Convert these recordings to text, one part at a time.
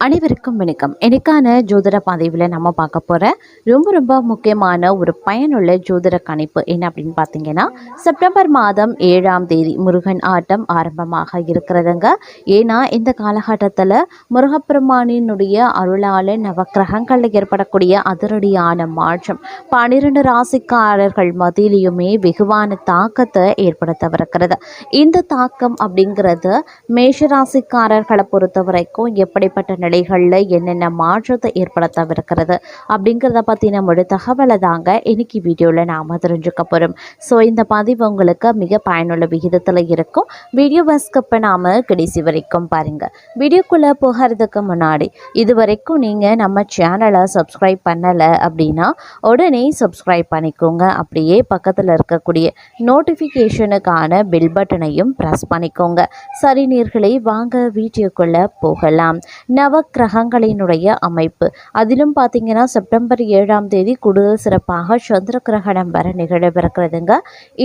அனைவருக்கும் வணக்கம். எனக்கான ஜோதிட பதிவில் நம்ம பார்க்க போகிற ரொம்ப ரொம்ப முக்கியமான ஒரு பயனுள்ள ஜோதிட கணிப்பு என்ன அப்படின்னு பார்த்தீங்கன்னா செப்டம்பர் மாதம் ஏழாம் தேதி முருகன் ஆட்டம் ஆரம்பமாக இருக்கிறதுங்க. ஏன்னா இந்த காலகட்டத்தில் முருகப்பெருமானினுடைய அருளால் நவக்கிரகங்களில் ஏற்படக்கூடிய அதிரடியான மாற்றம் பன்னிரெண்டு ராசிக்காரர்கள் மத்தியிலையுமே வெகுவான தாக்கத்தை ஏற்படுத்தவிருக்கிறது. இந்த தாக்கம் அப்படிங்கிறது மேஷராசிக்காரர்களை பொறுத்த வரைக்கும் எப்படிப்பட்ட நிலைகளில் என்னென்ன மாற்றத்தை ஏற்படுத்தவிருக்கிறது அப்படிங்கிறத பற்றி முழு தகவலை தாங்க இன்னைக்கு வீடியோவில் நாம் தெரிஞ்சுக்க போகிறோம் ஸோ இந்த பதிவு உங்களுக்கு மிக பயனுள்ள விகிதத்தில் இருக்கும். வீடியோவை ஸ்கிப் பண்ணாமல் கடைசி வரைக்கும் பாருங்கள் வீடியோக்குள்ளே போகிறதுக்கு முன்னாடி இது வரைக்கும் நீங்கள் நம்ம சேனலை சப்ஸ்கிரைப் பண்ணலை அப்படின்னா உடனே சப்ஸ்கிரைப் பண்ணிக்கோங்க. அப்படியே பக்கத்தில் இருக்கக்கூடிய நோட்டிஃபிகேஷனுக்கான பில் பட்டனையும் ப்ரெஸ் பண்ணிக்கோங்க. சரி நீர்களை வாங்க வீடியோக்குள்ளே போகலாம். நவ கிரகங்களினுடைய அமைப்பு. அதிலும் பார்த்தீங்கன்னா செப்டம்பர் ஏழாம் தேதி கூடுதல் சிறப்பாக சந்திர கிரகணம் வர நிகழவிருக்கிறதுங்க.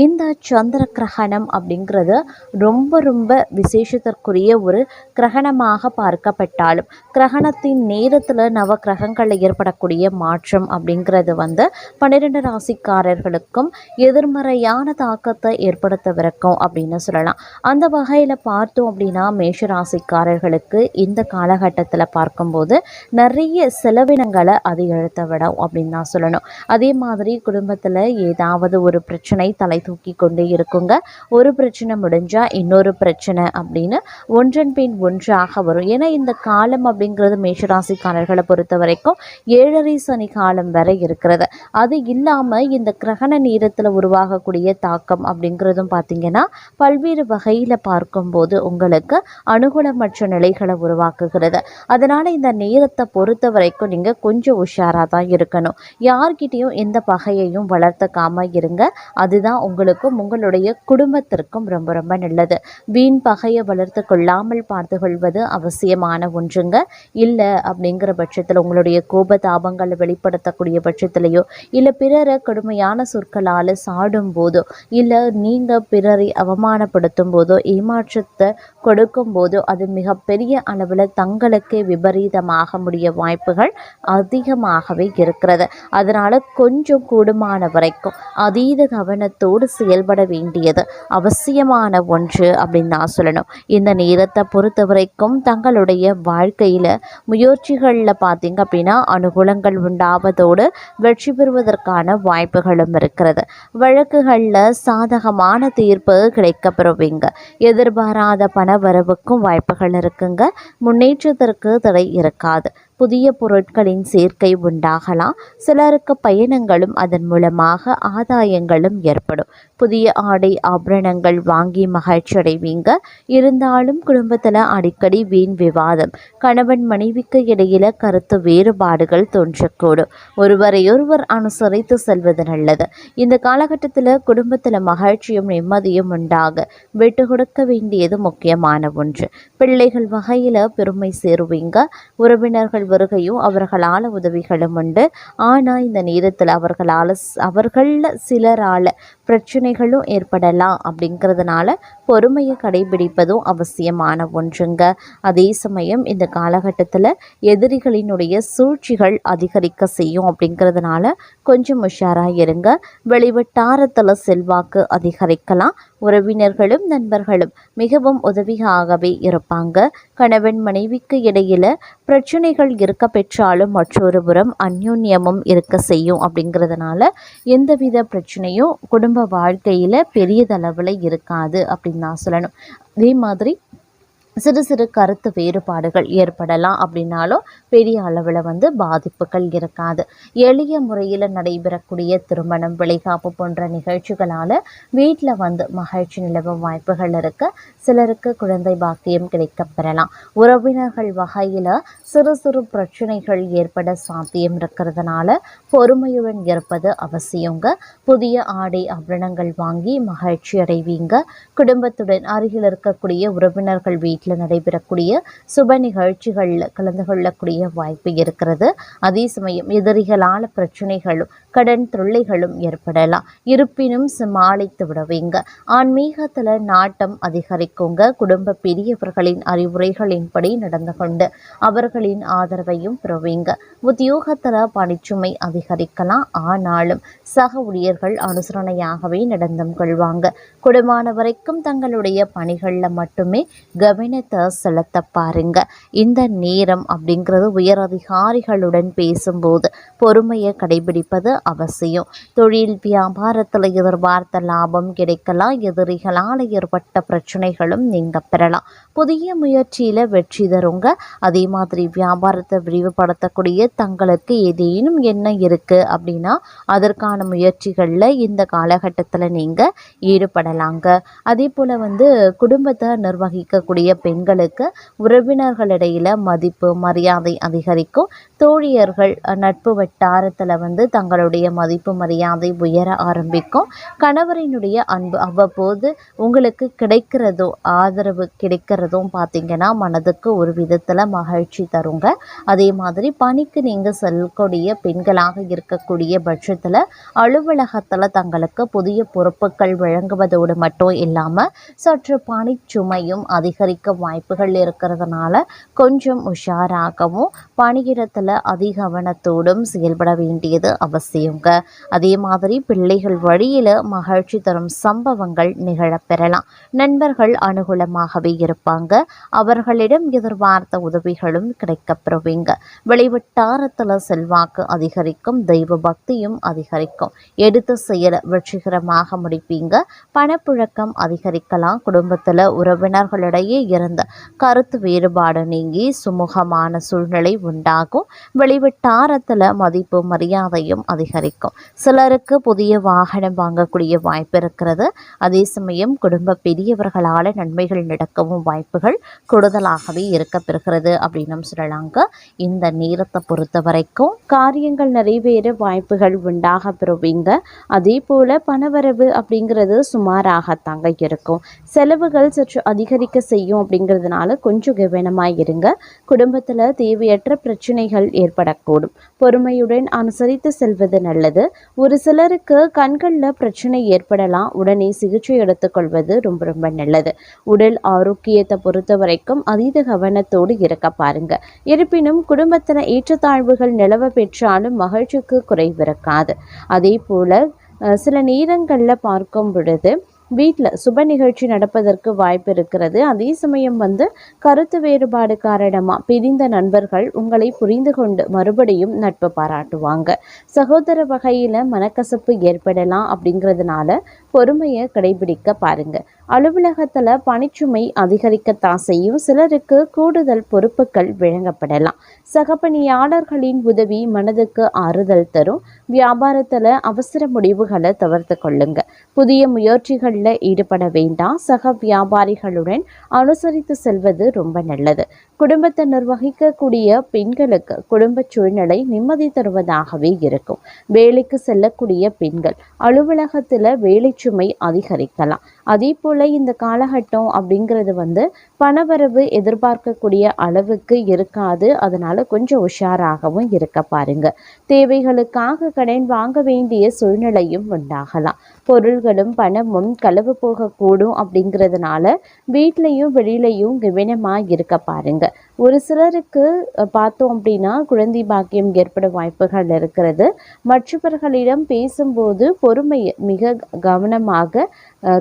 இந்த சந்திர கிரகணம் அப்படிங்கிறது ரொம்ப ரொம்ப விசேஷத்திற்குரிய ஒரு கிரகணமாக பார்க்கப்பட்டாலும் கிரகணத்தின் நேரத்தில் நவக்கிரகங்களில் ஏற்படக்கூடிய மாற்றம் அப்படிங்கிறது வந்து பன்னிரெண்டு ராசிக்காரர்களுக்கும் எதிர்மறையான தாக்கத்தை ஏற்படுத்தவிருக்கும் அப்படின்னு சொல்லலாம். அந்த வகையில் பார்த்தோம் அப்படின்னா மேஷ ராசிக்காரர்களுக்கு இந்த காலகட்டத்தில் பார்க்கும்போது நிறைய செலவினங்களை அது இழுத்த விடும் அப்படின்னு தான் சொல்லணும். அதே மாதிரி குடும்பத்தில் ஏதாவது ஒரு பிரச்சனை தலை தூக்கி கொண்டே இருக்குங்க. ஒரு பிரச்சனை முடிஞ்சால் இன்னொரு பிரச்சனை அப்படின்னு ஒன்றன் பின் ஒன்றாக வரும். ஏன்னா இந்த காலம் அப்படிங்கிறது மேஷராசிக்காரர்களை பொறுத்த வரைக்கும் ஏழரை சனி காலம் வரை இருக்கிறது. அது இல்லாமல் இந்த கிரகண நேரத்தில் உருவாகக்கூடிய தாக்கம் அப்படிங்கிறதும் பார்த்தீங்கன்னா பல்வேறு வகையில் பார்க்கும்போது உங்களுக்கு அனுகூலமற்ற நிலைகளை உருவாக்குகிறது. அதனால் இந்த நேரத்தை பொறுத்த வரைக்கும் நீங்கள் கொஞ்சம் உஷாராக தான் இருக்கணும். யார்கிட்டேயும் எந்த பகையையும் வளர்த்துக்காமல் இருங்க. அதுதான் உங்களுக்கும் உங்களுடைய குடும்பத்திற்கும் ரொம்ப ரொம்ப நல்லது. வீண் பகையை வளர்த்து கொள்ளாமல் பார்த்து கொள்வது அவசியமான ஒன்றுங்க. இல்லை அப்படிங்கிற பட்சத்தில் உங்களுடைய கோப தாபங்களை வெளிப்படுத்தக்கூடிய பட்சத்திலையோ இல்லை பிறரை கடுமையான சொற்களால் சாடும் போதோ இல்லை நீங்கள் பிறரை அவமானப்படுத்தும் போதோ ஏமாற்றத்தை கொடுக்கும் போதோ அது மிகப்பெரிய அளவில் தங்களுக்கே விபரீதமாக முடிய வாய்ப்புகள் அதிகமாகவே இருக்கிறது. அதனால் கொஞ்சம் கூடுமான வரைக்கும் அதீத கவனத்தோடு செயல்பட வேண்டியது அவசியமான ஒன்று அப்படின்னு நான் சொல்லணும். இந்த நேரத்தை பொறுத்த வரைக்கும் தங்களுடைய வாழ்க்கையில் முயற்சிகளில் பார்த்தீங்க அப்படின்னா அனுகூலங்கள் உண்டாவதோடு வெற்றி பெறுவதற்கான வாய்ப்புகளும் இருக்கிறது. வழக்குகளில் சாதகமான தீர்ப்பு கிடைக்கப்பெறுவீங்க. எதிர்பாராத பண வரவுக்கும் வாய்ப்புகள் இருக்குங்க. முன்னேற்றத்திற்கு தடை இறக்காது. புதிய பொருட்களின் சேர்க்கை உண்டாகலாம். சிலருக்கு பயணங்களும் அதன் மூலமாக ஆதாயங்களும் ஏற்படும். புதிய ஆடை ஆபரணங்கள் வாங்கி மகிழ்ச்சி அடைவீங்க. இருந்தாலும் குடும்பத்தில் அடிக்கடி வீண் விவாதம். கணவன் மனைவிக்கு இடையில கருத்து வேறுபாடுகள் தோன்றக்கூடும். ஒருவரையொருவர் அனுசரித்து செல்வது நல்லது. இந்த காலகட்டத்தில் குடும்பத்தில் மகிழ்ச்சியும் நிம்மதியும் உண்டாக விட்டு கொடுக்க வேண்டியது முக்கியமான ஒன்று. பிள்ளைகள் வகையில் பெருமை சேருவீங்க. உறவினர்கள் வருகையும் அவர்களால் உதவிகளும் உண்டு. ஆனால் இந்த நேரத்தில் அவர்களால் அவர்களில் சிலரால் பிரச்சனைகளும் ஏற்படலாம் அப்படிங்கிறதுனால பொறுமையை கடைபிடிப்பதும் அவசியமான ஒன்றுங்க. அதே சமயம் இந்த காலகட்டத்தில் எதிரிகளினுடைய சூழ்ச்சிகள் அதிகரிக்க செய்யும் அப்படிங்கிறதுனால கொஞ்சம் உஷாராக இருங்க. வெளிவட்டாரத்தில் செல்வாக்கு அதிகரிக்கலாம். உறவினர்களும் நண்பர்களும் மிகவும் உதவியாகவே இருப்பாங்க. கணவன் மனைவிக்கு இடையில் பிரச்சனைகள் இருக்க பெற்றாலும் மற்றொரு புறம் அந்யோன்யமும் இருக்க செய்யும் அப்படிங்கிறதுனால எந்தவித பிரச்சனையும் குடும்ப வாழ்க்கையில் பெரியதளவில் இருக்காது அப்படி அப்படின்னு நான் சொல்லணும். அதே மாதிரி சிறு சிறு கருத்து வேறுபாடுகள் ஏற்படலாம் அப்படின்னாலும் பெரிய அளவில் வந்து பாதிப்புகள் இருக்காது. எளிய முறையில் நடைபெறக்கூடிய திருமணம் விளைகாப்பு போன்ற நிகழ்ச்சிகளால் வீட்டில் வந்து மகிழ்ச்சி நிலவும் வாய்ப்புகள் இருக்க. சிலருக்கு குழந்தை பாக்கியம் கிடைக்க பெறலாம். உறவினர்கள் வகையில் சிறு சிறு பிரச்சனைகள் ஏற்பட சாத்தியம் இருக்கிறதுனால பொறுமையுடன் இருப்பது அவசியங்க. புதிய ஆடை ஆபரணங்கள் வாங்கி மகிழ்ச்சி அடைவீங்க. குடும்பத்துடன் அருகில் இருக்கக்கூடிய உறவினர்கள் வீட்டில் வீட்டில் நடைபெறக்கூடிய சுப நிகழ்ச்சிகளில் கலந்து கொள்ளக்கூடிய வாய்ப்பு இருக்கிறது. அதே சமயம் எதிரிகளால் பிரச்சனைகளும் கடன் தொல்லைகளும் ஏற்படலாம். இருப்பினும் சமாளித்து விடுவீங்க. ஆன்மீகத்தில் நாட்டம் அதிகரிக்குங்க. குடும்ப பெரியவர்களின் அறிவுரைகளின்படி நடந்து கொண்டு அவர்களின் ஆதரவையும் பெறுவீங்க. உத்தியோகத்தில் பணிச்சுமை அதிகரிக்கலாம். ஆனாலும் சக ஊழியர்கள் அனுசரணையாகவே நடந்தும் கொள்வாங்க. குடும்பமான வரைக்கும் தங்களுடைய பணிகளில் மட்டுமே கவனம் கவனத்தை செலுத்த பாருங்க. இந்த நேரம் அப்படிங்கிறது உயர் அதிகாரிகளுடன் பேசும்போது பொறுமையை கடைபிடிப்பது அவசியம். தொழில் வியாபாரத்தில் எதிர்பார்த்த லாபம் கிடைக்கலாம் எதிரிகளால் ஏற்பட்ட பிரச்சனைகளும் நீங்க பெறலாம். புதிய முயற்சியில் வெற்றி தருங்க. அதே மாதிரி வியாபாரத்தை விரிவுபடுத்தக்கூடிய தங்களுக்கு ஏதேனும் என்ன இருக்குது அப்படின்னா அதற்கான முயற்சிகளில் இந்த காலகட்டத்தில் நீங்கள் ஈடுபடலாங்க. அதே போல் வந்து குடும்பத்தை நிர்வகிக்கக்கூடிய பெண்களுக்கு உறவினர்களிடையில் மதிப்பு மரியாதை அதிகரிக்கும். தோழியர்கள் நட்பு வட்டாரத்தில் வந்து தங்களுடைய மதிப்பு மரியாதை உயர ஆரம்பிக்கும். கணவரினுடைய அன்பு அவ்வப்போது உங்களுக்கு கிடைக்கிறதோ ஆதரவு கிடைக்கிறதும் பார்த்தீங்கன்னா மனதுக்கு ஒரு விதத்தில் மகிழ்ச்சி தருங்க. அதே மாதிரி பணிக்கு நீங்கள் செல்லக்கூடிய பெண்களாக இருக்கக்கூடிய பட்சத்தில் அலுவலகத்தில் தங்களுக்கு புதிய பொறுப்புகள் வழங்குவதோடு மட்டும் இல்லாமல் சற்று பணிச்சுமையும் அதிகரிக்க வாய்ப்புகள் இருக்கிறதுனால கொஞ்சம் உஷாராகவும் பணியிடத்தில் அதிகவனத்தோடும் செயல்பட வேண்டியது அவசியங்க. அதே மாதிரி பிள்ளைகள் வழியில் மகிழ்ச்சி தரும் சம்பவங்கள் நிகழப்பெறலாம் நண்பர்கள் அனுகூலமாகவே இருப்பாங்க. அவர்களிடம் எதிர்பார்த்த உதவிகளும் கிடைக்கப்பெறுவீங்க வெளிவட்டாரத்தில் செல்வாக்கு அதிகரிக்கும் தெய்வ பக்தியும் அதிகரிக்கும். எடுத்த செயல் வெற்றிகரமாக முடிப்பீங்க. பணப்புழக்கம் அதிகரிக்கலாம். குடும்பத்தில் உறவினர்களிடையே இருந்த கருத்து வேறுபாடு நீங்கி சுமூகமான சூழ்நிலை உண்டாகும். வெளிவட்டாரத்தில் மதிப்பு மரியாதையும் அதிகரிக்கும். சிலருக்கு புதிய வாகனம் வாங்கக்கூடிய வாய்ப்பு இருக்கிறது. அதே சமயம் குடும்ப பெரியவர்களால் நன்மைகள் நடக்கவும் வாய்ப்புகள் கூடுதலாகவே இருக்கப்பெறுகிறது அப்படின்னு சொல்லலாங்க. இந்த நேரத்தை பொறுத்த வரைக்கும் காரியங்கள் நிறைவேற வாய்ப்புகள் உண்டாக பெறுவீங்க. அதே போல் பணவரவு அப்படிங்கிறது சுமாராகத்தாங்க இருக்கும். செலவுகள் சற்று அதிகரிக்க செய்யும் அப்படிங்கிறதுனால கொஞ்சம் கவனமாக இருங்க. குடும்பத்தில் தேவையற்ற பிரச்சனைகள் ஏற்படக்கூடும். பொறுமையுடன் அனுசரித்து செல்வது நல்லது. ஒரு சிலருக்கு கண்களில் பிரச்சனை ஏற்படலாம். உடனே சிகிச்சை எடுத்துக்கொள்வது ரொம்ப ரொம்ப நல்லது. உடல் ஆரோக்கியத்தை பொறுத்த வரைக்கும் அதீத கவனத்தோடு இருக்க பாருங்க. இருப்பினும் குடும்பத்தில் ஏற்றத்தாழ்வுகள் நிலவ பெற்றாலும் மகிழ்ச்சிக்கு குறைவிருக்காது அதே போல சில நேரங்களில் பார்க்கும் பொழுது வீட்டில் சுப நிகழ்ச்சி நடப்பதற்கு வாய்ப்பு இருக்கிறது. அதே சமயம் வந்து கருத்து வேறுபாடு காரணமாக பிரிந்த நண்பர்கள் உங்களை புரிந்து கொண்டு மறுபடியும் நட்பு பாராட்டுவாங்க. சகோதர வகையில் மனக்கசப்பு ஏற்படலாம் அப்படிங்கிறதுனால பொறுமையை கடைபிடிக்க பாருங்க. அலுவலகத்தில் பணிச்சுமை அதிகரிக்கத்தான் செய்யும். சிலருக்கு கூடுதல் பொறுப்புகள் வழங்கப்படலாம். சக பணியாளர்களின் உதவி மனதுக்கு ஆறுதல் தரும். வியாபாரத்தில் அவசர முடிவுகளை தவிர்த்து கொள்ளுங்க. புதிய முயற்சிகளில் ஈடுபட வேண்டாம். சக வியாபாரிகளுடன் அனுசரித்து செல்வது ரொம்ப நல்லது. குடும்பத்தை நிர்வகிக்கக்கூடிய பெண்களுக்கு குடும்ப சூழ்நிலை நிம்மதி தருவதாகவே இருக்கும். வேலைக்கு செல்லக்கூடிய பெண்கள் அலுவலகத்தில் சுமை அதிகரிக்கலாம். அதே போல் இந்த காலகட்டம் அப்படிங்கிறது வந்து பணவரவு எதிர்பார்க்கக்கூடிய அளவுக்கு இருக்காது. அதனால் கொஞ்சம் உஷாராகவும் இருக்க பாருங்க. தேவைகளுக்காக கடன் வாங்க வேண்டிய சூழ்நிலையும் உண்டாகலாம். பொருள்களும் பணமும் கலவு போகக்கூடும் அப்படிங்கிறதுனால வீட்லேயும் வெளியிலையும் கவனமாக இருக்க பாருங்க. ஒரு சிலருக்கு பார்த்தோம் அப்படின்னா குழந்தை பாக்கியம் ஏற்பட வாய்ப்புகள் இருக்கிறது. மற்றவர்களிடம் பேசும்போது பொறுமையை மிக கவனமாக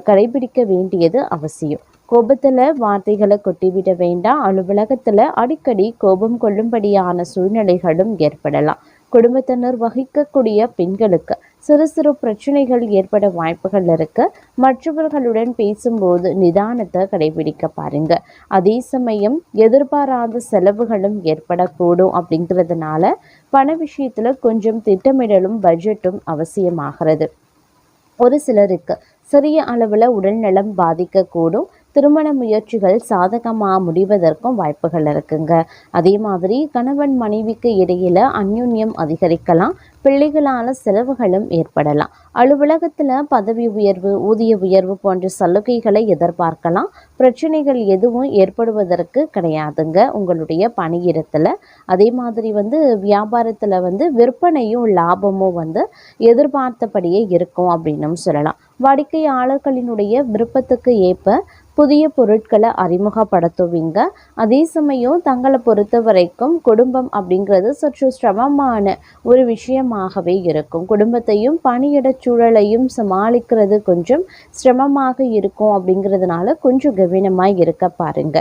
கடைபிடிக்க வேண்டியது அவசியம். கோபத்தில் வார்த்தைகளை கொட்டிவிட வேண்டாம். அலுவலகத்தில் அடிக்கடி கோபம் கொள்ளும்படியான சூழ்நிலைகளும் ஏற்படலாம். குடும்பத்தினர் வகிக்கக்கூடிய பெண்களுக்கு சிறு சிறு பிரச்சனைகள் ஏற்பட வாய்ப்புகள் இருக்கு. மற்றவர்களுடன் பேசும்போது நிதானத்தை கடைபிடிக்க பாருங்க. அதே சமயம் எதிர்பாராத செலவுகளும் ஏற்படக்கூடும் அப்படிங்கிறதுனால பண விஷயத்துல கொஞ்சம் திட்டமிடலும் பட்ஜெட்டும் அவசியமாகிறது. ஒரு சிலருக்கு சிறிய அளவில் உடல்நலம் பாதிக்கக்கூடும். திருமண முயற்சிகள் சாதகமாக முடிவதற்கும் வாய்ப்புகள் இருக்குங்க. அதே மாதிரி கணவன் மனைவிக்கு இடையில அந்யுன்யம் அதிகரிக்கலாம் பிள்ளைகளால் செலவுகளும் ஏற்படலாம். அலுவலகத்தில் பதவி உயர்வு ஊதிய உயர்வு போன்ற சலுகைகளை எதிர்பார்க்கலாம். பிரச்சனைகள் எதுவும் ஏற்படுவதற்கு கிடையாதுங்க உங்களுடைய பணியிடத்தில். அதே மாதிரி வந்து வியாபாரத்தில் வந்து விற்பனையும் லாபமும் வந்து எதிர்பார்த்தபடியே இருக்கும் அப்படின்னும் சொல்லலாம். வாடிக்கையாளர்களினுடைய விருப்பத்துக்கு ஏற்ப புதிய பொருட்களை அறிமுகப்படுத்துவீங்க. அதே சமயம் தங்களை பொறுத்த வரைக்கும் குடும்பம் அப்படிங்கிறது சற்று சிரமமான ஒரு விஷயமாகவே இருக்கும். குடும்பத்தையும் பணியிட சூழலையும் சமாளிக்கிறது கொஞ்சம் சிரமமாக இருக்கும் அப்படிங்கிறதுனால கொஞ்சம் கவனமாக இருக்க பாருங்க.